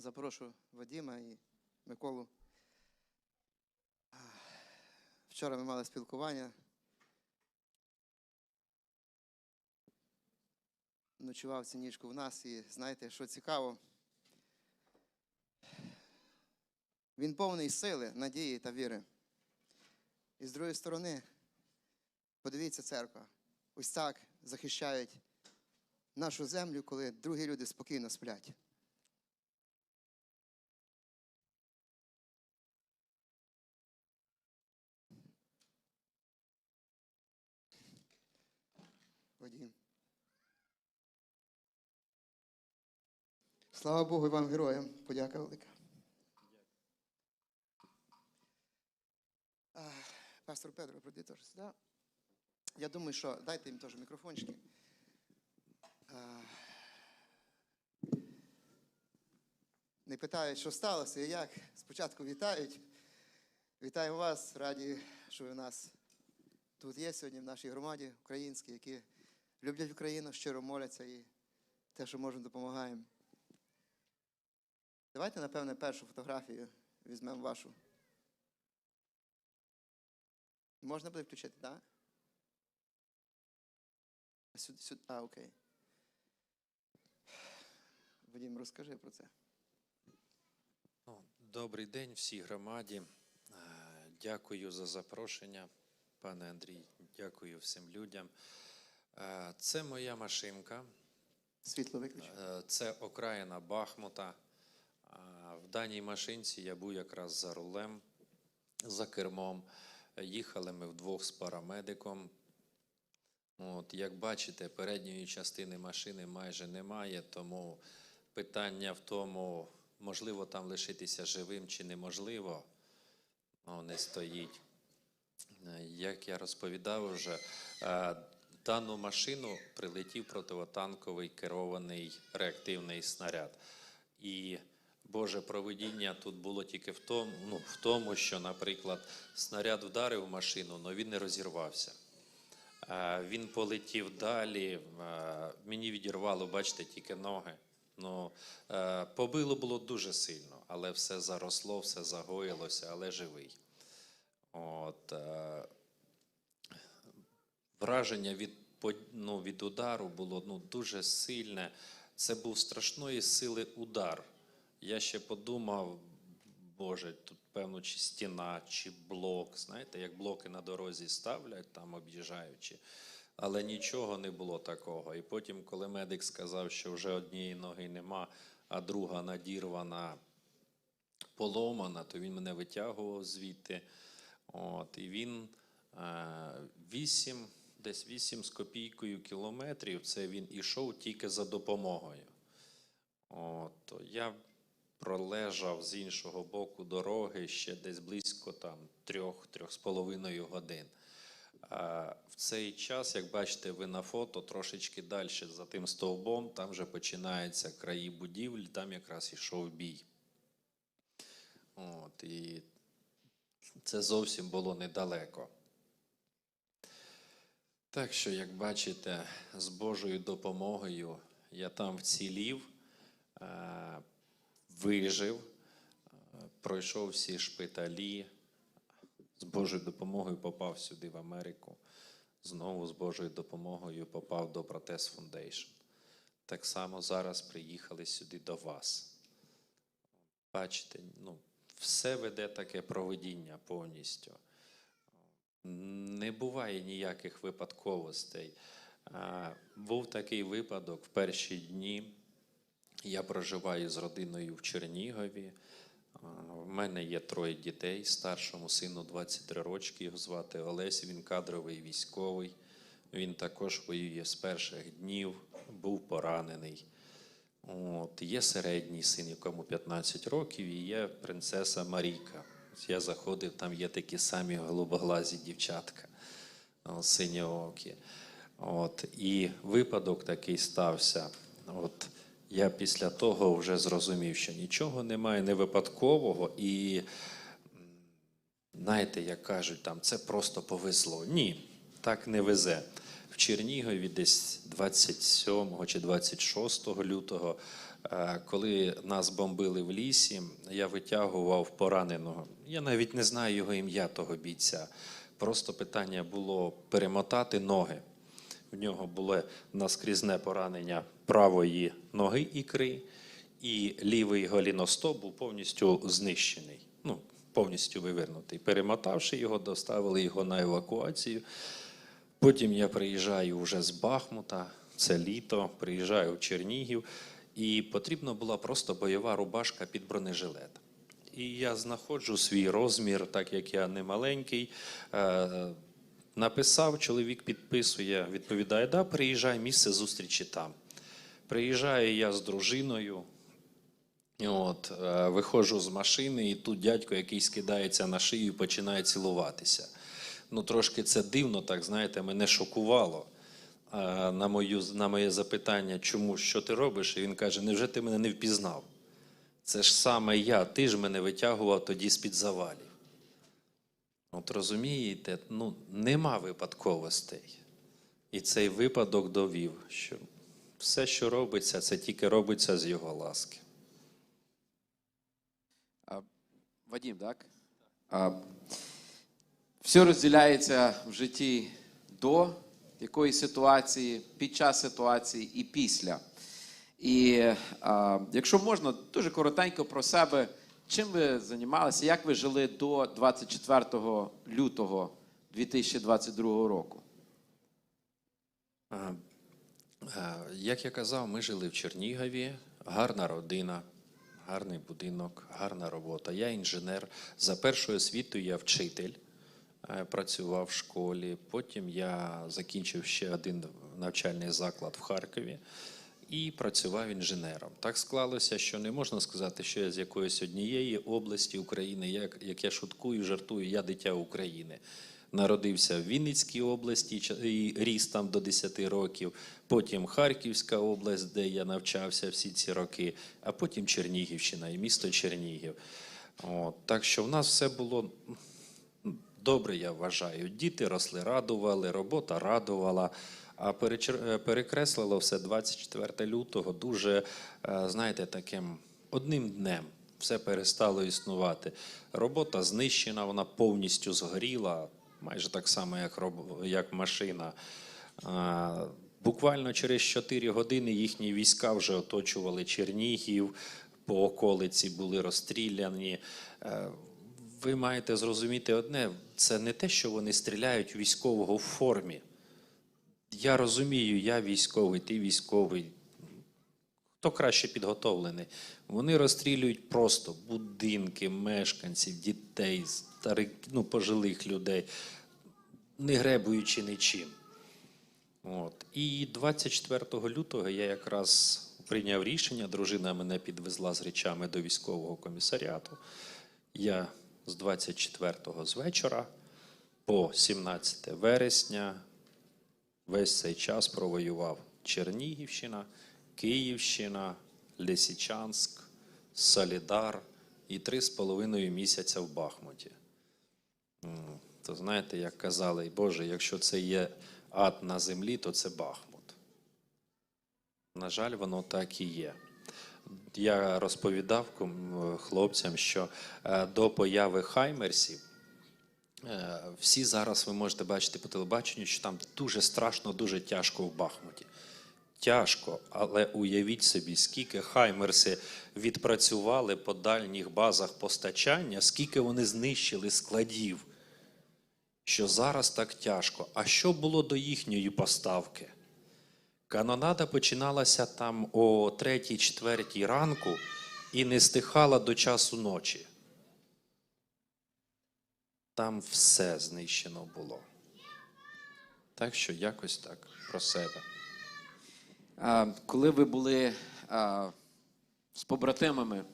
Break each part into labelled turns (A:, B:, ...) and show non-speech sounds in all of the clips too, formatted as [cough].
A: Запрошу Вадима і Миколу. Вчора ми мали спілкування. Ночував цю нічку в нас, і знаєте, що цікаво. Він повний сили, надії та віри. І з другої сторони, подивіться, церква, ось так захищають нашу землю, коли другі люди спокійно сплять. Вадим. Слава Богу і вам, героям. Подяка велика. Пастор Петро, прийди теж сюди. Я думаю, що дайте їм теж мікрофончики. Не питають, що сталося і як. Спочатку вітають. Вітаємо вас, раді, що ви у нас тут є сьогодні в нашій громаді українській, які люблять Україну, щиро моляться і те, що можемо, допомагаємо. Давайте, напевне, першу фотографію візьмемо вашу. Можна буде включити, так? А сюди, сюди. А, окей. Вадим, розкажи про це.
B: Ну, Добрий день всій громаді. Е, Дякую за запрошення, пане Андрій. Дякую всім людям. Е, Це моя машинка.
A: Світло виключи.
B: Е, Це окраїна Бахмута. Е, В даній машинці я був якраз за рулем, за кермом. Їхали ми вдвох з парамедиком. От, як бачите, передньої частини машини майже немає, тому питання в тому, можливо там лишитися живим чи неможливо, не стоїть. Е, Як я розповідав вже, дану машину прилетів противотанковий керований реактивний снаряд. І Боже провидіння тут було тільки в тому, ну, в тому, що, наприклад, снаряд вдарив машину, але він не розірвався. Він полетів далі. Мені відірвало, бачите, тільки ноги. Ну, побило було дуже сильно, але все заросло, все загоїлося, але живий. От, враження від, ну, від удару було ну, дуже сильне. Це був страшної сили удар. Я ще подумав, Боже, тут певно, чи стіна, чи блок. Знаєте, як блоки на дорозі ставлять, там об'їжджаючи. Але нічого не було такого. І потім, коли медик сказав, що вже однієї ноги нема, а друга надірвана, поломана, то він мене витягував звідти. От, і він е, вісім, десь вісім з копійкою кілометрів, це він ішов тільки за допомогою. От, я пролежав з іншого боку дороги ще десь близько там трьох-трьох з половиною годин. А в цей час, як бачите, ви на фото трошечки далі за тим стовбом, там вже починаються краї будівлі, там якраз ішов бій. От, і це зовсім було недалеко. Так що, як бачите, з Божою допомогою я там вцілів, е, вижив, е, пройшов всі шпиталі, з Божою допомогою попав сюди в Америку. Знову з Божою допомогою попав до Протез Foundation. Так само зараз приїхали сюди до вас. Бачите, ну, все веде таке проведіння повністю. Не буває ніяких випадковостей. Був такий випадок в перші дні. Я проживаю з родиною в Чернігові. В мене є троє дітей. Старшому сину 23 рочки, його звати Олесь. Він кадровий військовий. Він також воює з перших днів, був поранений. От, є середній син, якому 15 років, і є принцеса Марійка. Я заходив, там є такі самі голубоглазі дівчатка, о, синьоокі. От, і випадок такий стався. От, я після того вже зрозумів, що нічого немає не випадкового, і знаєте, як кажуть, там це просто повезло. Ні, так не везе. В Чернігові десь 27 чи 26 лютого Коли нас бомбили в лісі, я витягував пораненого. Я навіть не знаю його ім'я того бійця. Просто питання було перемотати ноги. В нього було наскрізне поранення правої ноги ікри, і лівий голіностоп був повністю знищений, ну, повністю вивернутий. Перемотавши його, доставили його на евакуацію. Потім я приїжджаю вже з Бахмута, це літо, приїжджаю в Чернігів, і потрібна була просто бойова рубашка під бронежилет. І я знаходжу свій розмір, так як я не маленький. Е, написав, чоловік підписує, відповідає: да, приїжджай, місце зустрічі там. Приїжджаю я з дружиною. От, е, виходжу з машини, і тут дядько якийсь кидається на шию починає цілуватися. Ну, трошки це дивно, так знаєте, мене шокувало. А на, мою, на моє запитання, чому що ти робиш? І він каже: Невже ти мене не впізнав? Це ж саме я, ти ж мене витягував тоді з-під завалів. От розумієте, ну, нема випадковостей. І цей випадок довів, що все, що робиться, це тільки робиться з його ласки.
C: А, Вадим, так? А, все розділяється в житті до якоїсь ситуації, під час ситуації і після. І а, якщо можна, дуже коротенько про себе, чим ви займалися, як ви жили до 24 лютого 2022 року?
B: А, а, Як я казав, ми жили в Чернігові, гарна родина, гарний будинок, гарна робота. Я інженер. За першою освітою я вчитель, е, працював в школі. Потім я закінчив ще один навчальний заклад в Харкові і працював інженером. Так склалося, що не можна сказати, що я з якоїсь однієї області України. Як, як я шуткую, жартую, я дитя України. Народився в Вінницькій області і ріс там до 10 років, потім Харківська область, де я навчався всі ці роки, а потім Чернігівщина і місто Чернігів. От, так що в нас все було добре, я вважаю. Діти росли, радували, робота радувала. А е, перекреслило все 24 лютого дуже, е, знаєте, таким одним днем. Все перестало існувати. Робота знищена, вона повністю згоріла, майже так само, як, роб- як машина. Буквально через 4 години їхні війська вже оточували Чернігів, по околиці були розстріляні. Ви маєте зрозуміти одне: це не те, що вони стріляють військового в формі. Я розумію, я військовий, ти військовий. Хто краще підготовлений? Вони розстрілюють просто будинки, мешканців, дітей, старих, ну, пожилих людей, не гребуючи нічим. От. І 24 лютого я якраз прийняв рішення, дружина мене підвезла з речами до військового комісаріату. Я з 24-го з вечора по 17 вересня весь цей час провоював Чернігівщина, Київщина, Лисичанськ, Солідар і три з половиною місяця в Бахмуті. То знаєте, як казали, Боже, якщо це є ад на землі, то це Бахмут. На жаль, воно так і є. Я розповідав хлопцям, що е, до появи Хаймерсів Е, Всі зараз ви можете бачити по телебаченню, що там дуже страшно, дуже тяжко в Бахмуті. Тяжко, але уявіть собі, скільки хаймерси відпрацювали по дальніх базах постачання, скільки вони знищили складів, що зараз так тяжко. А що було до їхньої поставки? Канонада починалася там о 3-4 ранку і не стихала до часу ночі. Там все знищено було. Так що якось так про себе.
C: А, коли ви були а, з побратимами,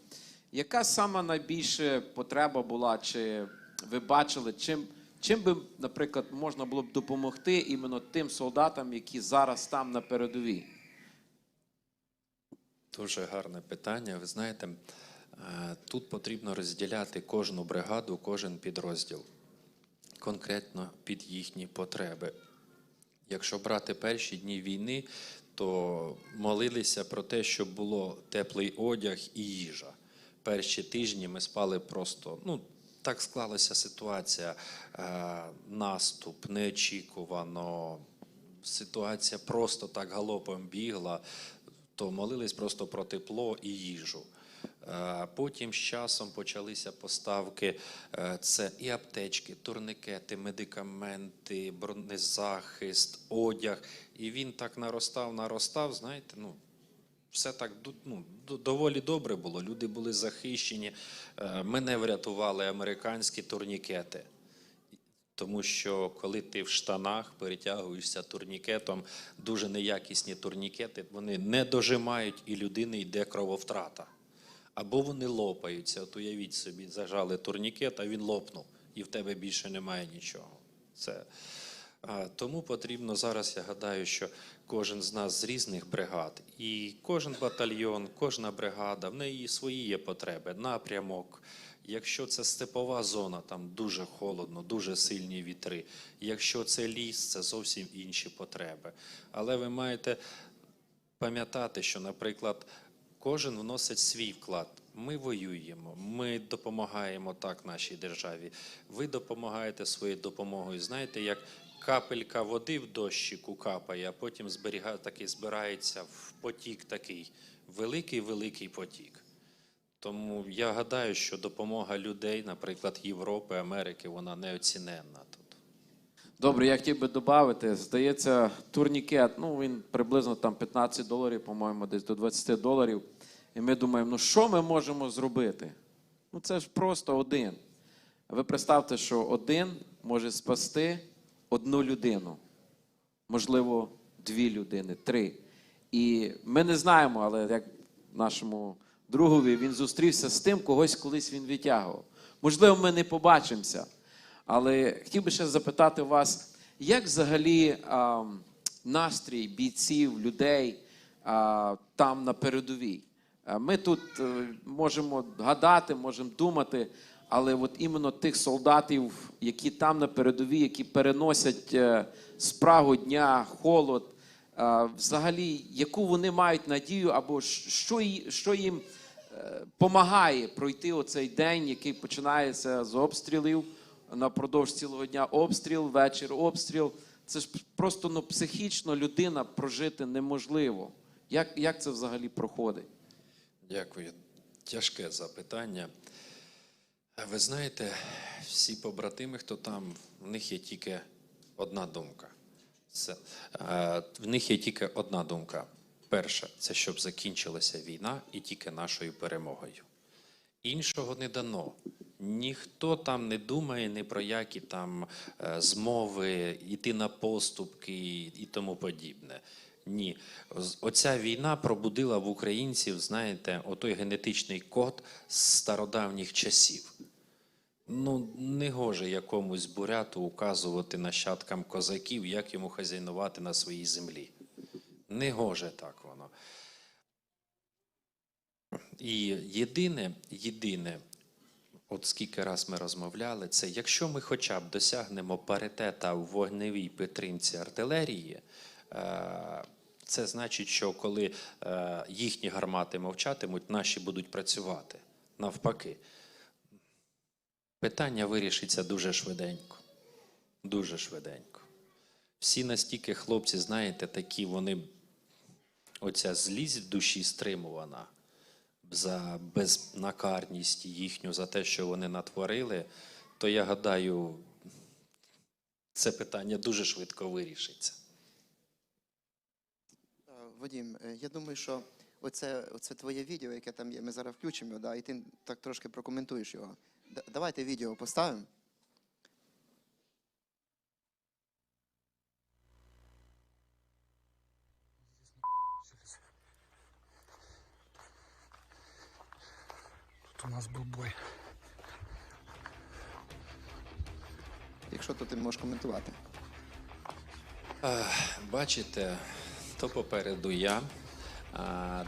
C: яка сама найбільша потреба була, чи ви бачили, чим, чим би, наприклад, можна було б допомогти іменно тим солдатам, які зараз там на передовій?
B: Дуже гарне питання. Ви знаєте, е, тут потрібно розділяти кожну бригаду, кожен підрозділ конкретно під їхні потреби. Якщо брати перші дні війни, то молилися про те, щоб було теплий одяг і їжа. Перші тижні ми спали просто. Ну, так склалася ситуація. Е, наступ неочікувано. Ситуація просто так галопом бігла, то молились просто про тепло і їжу. Е, Потім з часом почалися поставки. Е, Це і аптечки, турникети, медикаменти, бронезахист, одяг. І він так наростав, наростав. Знаєте, ну все так ну, доволі добре було. Люди були захищені. Е, Мене врятували американські турнікети. Тому що коли ти в штанах перетягуєшся турнікетом, дуже неякісні турнікети, вони не дожимають і людини йде крововтрата. Або вони лопаються. От уявіть собі, зажали турнікет, а він лопнув, і в тебе більше немає нічого. Це, тому потрібно зараз, я гадаю, що кожен з нас з різних бригад, і кожен батальйон, кожна бригада, в неї свої є потреби, напрямок. Якщо це степова зона, там дуже холодно, дуже сильні вітри. Якщо це ліс, це зовсім інші потреби. Але ви маєте пам'ятати, що, наприклад, кожен вносить свій вклад. Ми воюємо, ми допомагаємо так нашій державі. Ви допомагаєте своєю допомогою. Знаєте, як капелька води в дощику капає, а потім зберігає, такий збирається в потік такий великий великий потік. Тому я гадаю, що допомога людей, наприклад, Європи, Америки, вона неоціненна тут.
C: Добре, я хотів би додати, здається, турнікет, ну він приблизно там 15 доларів, по-моєму, десь до 20 доларів. І ми думаємо, ну що ми можемо зробити? Ну це ж просто один. Ви представте, що один може спасти одну людину, можливо, дві людини, три. І ми не знаємо, але як нашому другові він зустрівся з тим, когось колись він витягував. Можливо, ми не побачимося. Але хотів би ще запитати вас, як взагалі а, настрій бійців, людей а, там на передовій? Ми тут е, можемо гадати, можемо думати, але от іменно тих солдатів, які там на передовій, які переносять е, спрагу дня, холод, взагалі, яку вони мають надію, або що, їм допомагає пройти оцей день, який починається з обстрілів напродовж цілого дня обстріл, вечір обстріл. Це ж просто ну, психічно людина прожити неможливо. Як, як це взагалі проходить?
B: Дякую. Тяжке запитання. Ви знаєте, всі побратими, хто там, в них є тільки одна думка. Це, е, в них є тільки одна думка. Перша це щоб закінчилася війна і тільки нашою перемогою. Іншого не дано. Ніхто там не думає ні про які там е, змови, йти на поступки і тому подібне. Ні, оця війна пробудила в українців, знаєте, отой генетичний код з стародавніх часів. Ну, не гоже якомусь буряту указувати нащадкам козаків, як йому хазяйнувати на своїй землі. Не гоже так воно. І єдине, єдине, от скільки раз ми розмовляли, це якщо ми хоча б досягнемо паритета в вогневій підтримці артилерії, е, це значить, що коли е, їхні гармати мовчатимуть, наші будуть працювати. Навпаки. Питання вирішиться дуже швиденько. Дуже швиденько. Всі настільки хлопці, знаєте, такі вони, оця злість в душі стримувана за безнакарність їхню, за те, що вони натворили, то я гадаю, це питання дуже швидко вирішиться.
A: Е, Вадім, е, я думаю, що оце, оце твоє відео, яке там є, ми зараз включимо да, і ти так трошки прокоментуєш його. Давайте відео поставимо.
D: Тут у нас был бой.
A: Якщо то ти можеш коментувати.
B: Бачите, то попереду я.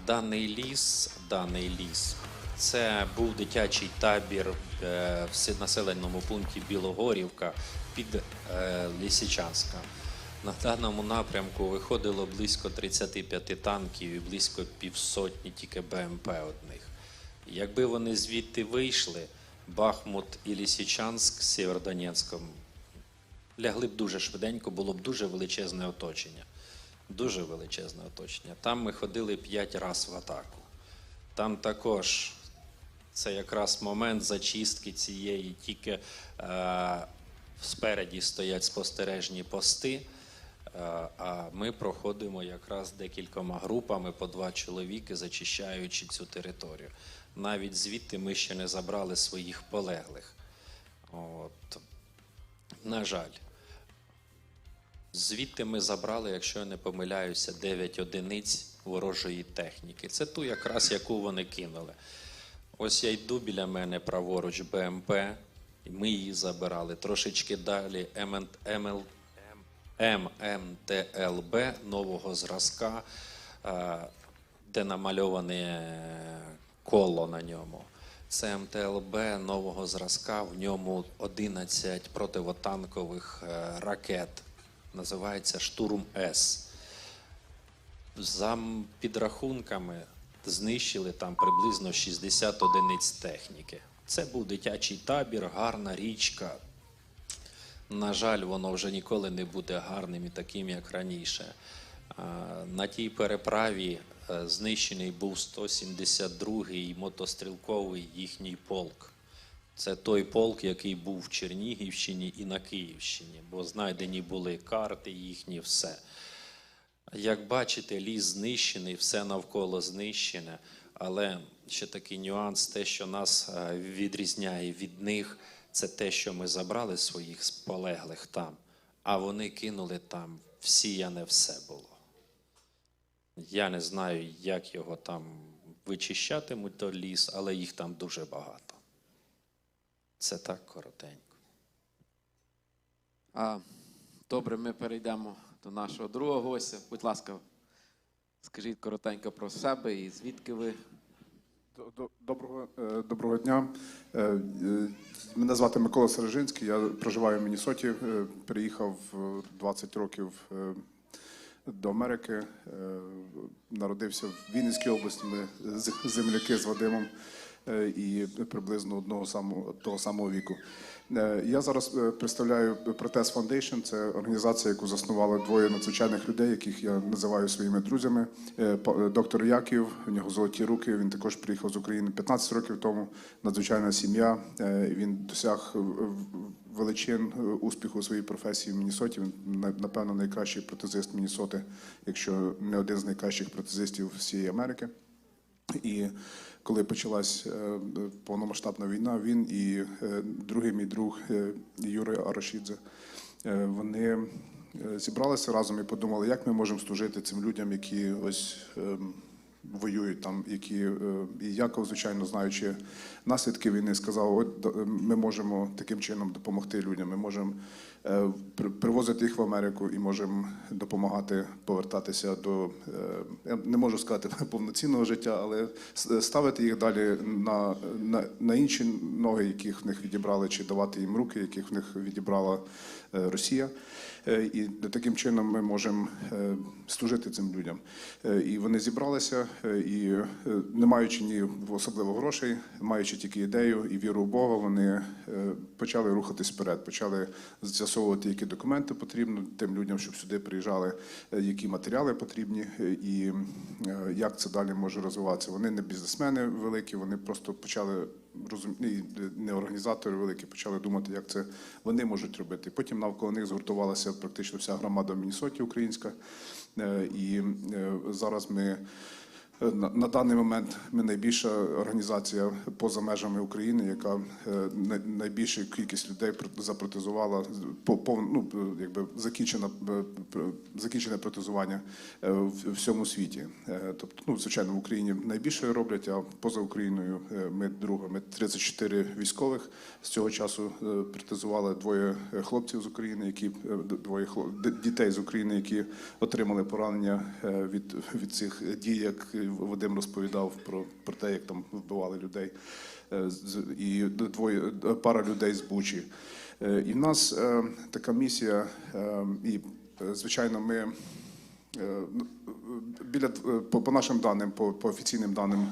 B: Даний ліс, даний ліс. Це був дитячий табір е, в населеному пункті Білогорівка під е, Лисичанська. На даному напрямку виходило близько 35 танків і близько півсотні тільки БМП одних. Якби вони звідти вийшли, Бахмут і Лісічанськ з Сєвєродонецьком лягли б дуже швиденько, було б дуже величезне оточення. Дуже величезне оточення. Там ми ходили п'ять разів в атаку. Там також це якраз момент зачистки цієї, тільки е, спереді стоять спостережні пости, е, а ми проходимо якраз декількома групами по два чоловіки, зачищаючи цю територію. Навіть звідти ми ще не забрали своїх полеглих. От. На жаль. Звідти ми забрали, якщо я не помиляюся, 9 одиниць ворожої техніки. Це ту якраз, яку вони кинули. Ось я йду біля мене праворуч БМП, і ми її забирали. Трошечки далі МН, ММТЛБ нового зразка, е, де намальоване коло на ньому. Це МТЛБ нового зразка, в ньому 11 противотанкових е, ракет. Називається Штурм С. За підрахунками знищили там приблизно 60 одиниць техніки. Це був дитячий табір, гарна річка. На жаль, воно вже ніколи не буде гарним і таким, як раніше. На тій переправі е, знищений був 172-й мотострілковий їхній полк. Це той полк, який був в Чернігівщині і на Київщині, бо знайдені були карти їхні, все. Як бачите, ліс знищений, все навколо знищене, але ще такий нюанс, те, що нас е, відрізняє від них, це те, що ми забрали своїх полеглих там, а вони кинули там всіяне все було. Я не знаю, як його там вичищатимуть, то ліс, але їх там дуже багато. Це так коротенько.
C: А, добре, ми перейдемо до нашого другого гостя. Будь ласка, скажіть коротенько про себе і звідки ви.
D: До- до- Доброго, е, доброго дня. Е, е, Мене звати Микола Сережинський, я проживаю в Міннесоті, переїхав е, 20 років до Америки, народився в Вінницькій області, ми земляки з Вадимом і приблизно одного самого, того самого віку. Е, Я зараз е, представляю Протест Foundation. Це організація, яку заснували двоє надзвичайних людей, яких я називаю своїми друзями. Е, е, Доктор Яків, у нього золоті руки. Він також приїхав з України 15 років тому. Надзвичайна сім'я. Е, Він досяг е, величин е, успіху у своїй професії в Міннесоті. Він напевно найкращий протезист Міннесоти, якщо не один з найкращих протезистів всієї Америки. І коли почалась е, повномасштабна війна, він і е, другий мій друг е, Юрій Арашідзе, вони зібралися разом і подумали, як ми можемо служити цим людям, які ось ем, воюють там, які е, і Яков, звичайно, знаючи наслідки війни, сказав: от ми можемо таким чином допомогти людям. Ми можемо е, привозити їх в Америку і можемо допомагати повертатися до е, я не можу сказати [laughs] повноцінного життя, але ставити їх далі на, на, на інші ноги, яких в них відібрали, чи давати їм руки, яких в них відібрала е, Росія. Е, І таким чином ми можемо е, служити цим людям. Е, І вони зібралися, е, і е, не маючи ні особливо грошей, маючи тільки ідею і віру в Бога, вони е, почали рухатись вперед, почали з'ясовувати, які документи потрібно тим людям, щоб сюди приїжджали, е, які матеріали потрібні, е, і е, як це далі може розвиватися. Вони не бізнесмени великі, вони просто почали розуміти, не організатори великі, почали думати, як це вони можуть робити. Потім навколо них згуртувалася практично вся громада в Мінісоті українська. Е, І е, зараз ми е, на, на даний момент ми найбільша організація поза межами України, яка е, найбільшу кількість людей пр- запротезувала ну, е, якби закінчена е, закінчене протезування в всьому світі. Тобто, ну звичайно, в Україні найбільше роблять, а поза Україною ми друга. Ми 34 військових з цього часу протезували двоє хлопців з України, які двоє хлоп- дітей з України, які отримали поранення від, від цих дій, як Вадим розповідав про, про те, як там вбивали людей, Е, і двоє пара людей з Бучі. Е, І в нас е, така місія, і звичайно, ми ну, біля по, нашим даним, по, по офіційним даним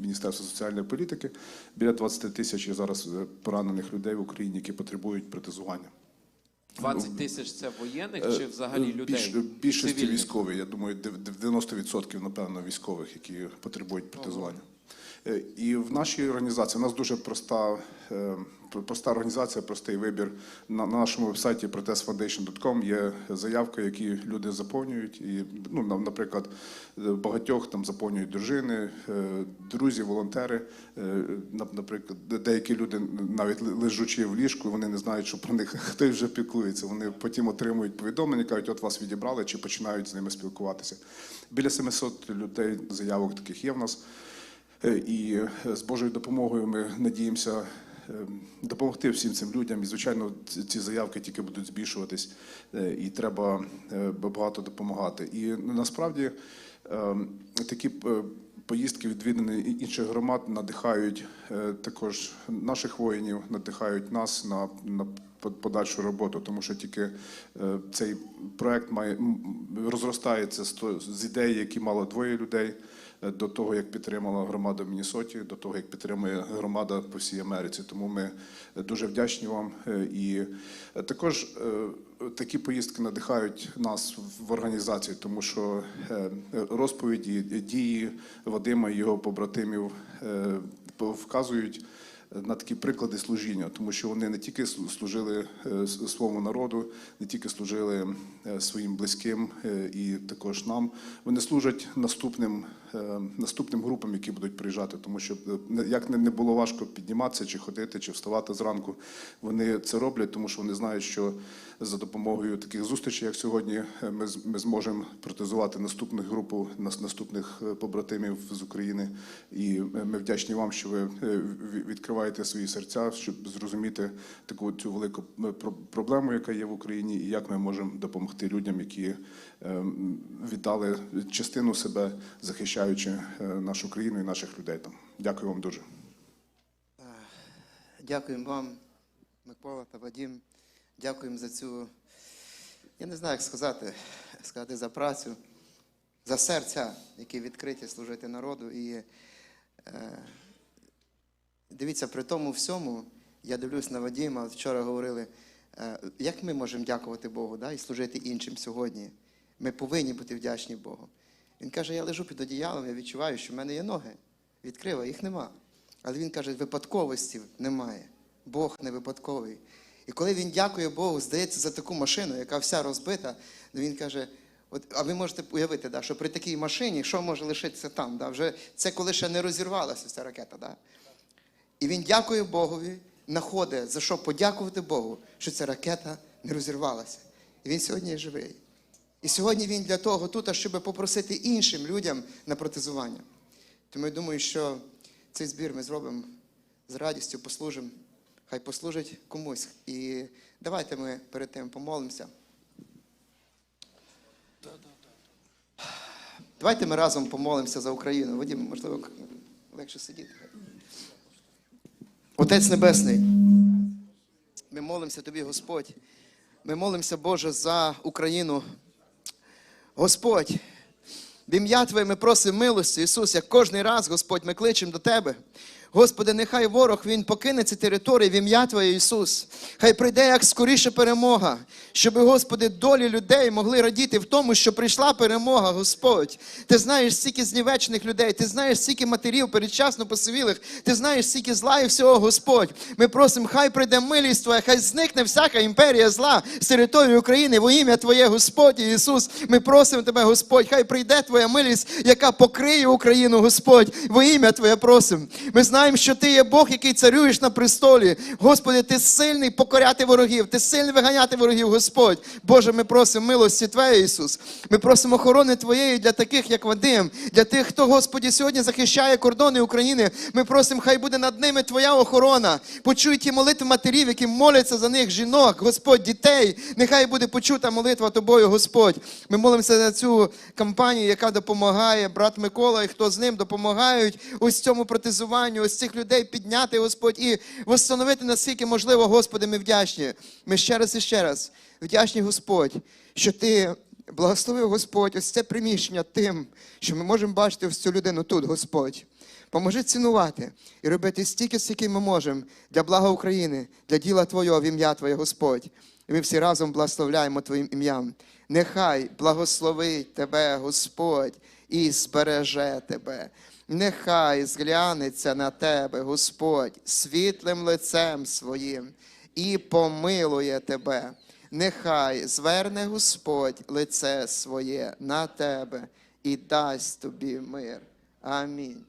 D: Міністерства соціальної політики, біля 20 тисяч зараз поранених людей в Україні, які потребують протезування.
C: 20 тисяч це воєнних чи взагалі
D: Е,
C: людей?
D: Більш, більшості
C: цивільних?
D: військові. Я думаю, дев- дев- 90% напевно військових, які потребують протезування. Е, І в нашій організації у нас дуже проста, е, проста організація, простий вибір. На, на нашому вебсайті protestfoundation.com є заявки, які люди заповнюють. І, ну, наприклад, е, багатьох там заповнюють дружини, друзі, волонтери. Наприклад, деякі люди навіть лежачи в ліжку, вони не знають, що про них [laughs] хтось вже піклується. Вони потім отримують повідомлення, кажуть, от вас відібрали, чи починають з ними спілкуватися. Біля 700 людей заявок таких є в нас. Е, І е, з Божою допомогою ми надіємося е, допомогти всім цим людям. І, звичайно, ці- заявки тільки будуть збільшуватись, і треба багато допомагати. І насправді такі поїздки відвідини інших громад надихають також наших воїнів, надихають нас на, на по- подальшу роботу, тому що тільки цей проект має розростається з, ідей, які мало двоє людей до того, як підтримала громада в Міннесоті, до того, як підтримує громада по всій Америці. Тому ми е, дуже вдячні вам. е, І е, також е, такі поїздки надихають нас в організації, тому що е, розповіді, дії Вадима і його побратимів е, вказують на такі приклади служіння, тому що вони не тільки служили е, своєму народу, не тільки служили е, своїм близьким е, і також нам. Вони служать наступним, е, наступним групам, які будуть приїжджати, тому що е, як не було важко підніматися, чи ходити, чи вставати зранку. Вони це роблять, тому що вони знають, що за допомогою таких зустрічей, як сьогодні, е, ми, ми зможемо протезувати наступну групу нас- наступних е, побратимів з України. І е, ми вдячні вам, що ви е, відкриваєте свої серця, щоб зрозуміти таку цю велику е, про- проблему, яка є в Україні, і як ми можемо допомогти людям, які е, віддали частину себе, захищаючи е, нашу країну і наших людей там. Дякую вам дуже.
A: Дякуємо вам, Микола та Вадім. Дякуємо за цю, я не знаю, як сказати, сказати за працю, за серця, які відкриті служити народу. І е, дивіться, при тому всьому, я дивлюсь на Вадіма, вчора говорили, е, як ми можемо дякувати Богу да, і служити іншим сьогодні. Ми повинні бути вдячні Богу. Він каже, я лежу під одіялом, я відчуваю, що в мене є ноги. Відкрила, їх нема. Але він каже, випадковості немає. Бог не випадковий. І коли він дякує Богу, здається, за таку машину, яка вся розбита, ну він каже: от, а ви можете уявити, да, що при такій машині, що може лишитися там? Да? Вже це коли ще не розірвалася ця ракета. Да? І він дякує Богові, знаходить, за що подякувати Богу, що ця ракета не розірвалася. І він сьогодні є живий. І сьогодні він для того тут, щоб попросити іншим людям на протезування. Тому я думаю, що цей збір ми зробимо з радістю, послужимо. Хай послужить комусь. І давайте ми перед тим помолимося. Давайте ми разом помолимося за Україну. Вадим, можливо, легше сидіти. Отець Небесний, ми молимося Тобі, Господь. Ми молимося, Боже, за Україну. Господь, в ім'я Твоє ми просимо милості, Ісус, як кожний раз, Господь, ми кличемо до Тебе. Господи, нехай ворог він покине ці території в ім'я Твоє, Ісус. Хай прийде як скоріше перемога, щоб, Господи, долі людей могли радіти в тому, що прийшла перемога, Господь. Ти знаєш стільки знівечених людей, ти знаєш стільки матерів передчасно посивілих, ти знаєш стільки зла і всього, Господь. Ми просимо, хай прийде милість Твоя, хай зникне всяка імперія зла з території України во ім'я Твоє, Господь Ісус. Ми просимо Тебе, Господь, хай прийде Твоя милість, яка покриє Україну, Господь. Во ім'я Твоє просимо. Ми знаємо, що Ти є Бог, який царюєш на престолі. Господи, Ти сильний покоряти ворогів, Ти сильний виганяти ворогів, Господь. Боже, ми просимо милості Твоєї, Ісус. Ми просимо охорони Твоєї для таких, як Вадим, для тих, хто, Господі, сьогодні захищає кордони України. Ми просимо, хай буде над ними Твоя охорона. Почуй ті молитви матерів, які моляться за них, жінок, Господь, дітей. Нехай буде почута молитва Тобою, Господь. Ми молимося за цю кампанію, яка допомагає, брат Микола і хто з ним допомагають ось цьому протезуванню, ось ось цих людей підняти, Господь, і восстановити наскільки можливо, Господи, ми вдячні. Ми ще раз і ще раз вдячні, Господь, що Ти благословив Господь ось це приміщення тим, що ми можемо бачити ось цю людину тут, Господь. Поможи цінувати і робити стільки, скільки ми можемо для блага України, для діла Твого в ім'я Твоє, Господь. І ми всі разом благословляємо Твоїм ім'ям. Нехай благословить Тебе, Господь, і збереже Тебе. Нехай зглянеться на Тебе, Господь, світлим лицем своїм і помилує Тебе. Нехай зверне Господь лице своє на Тебе і дасть тобі мир. Амінь.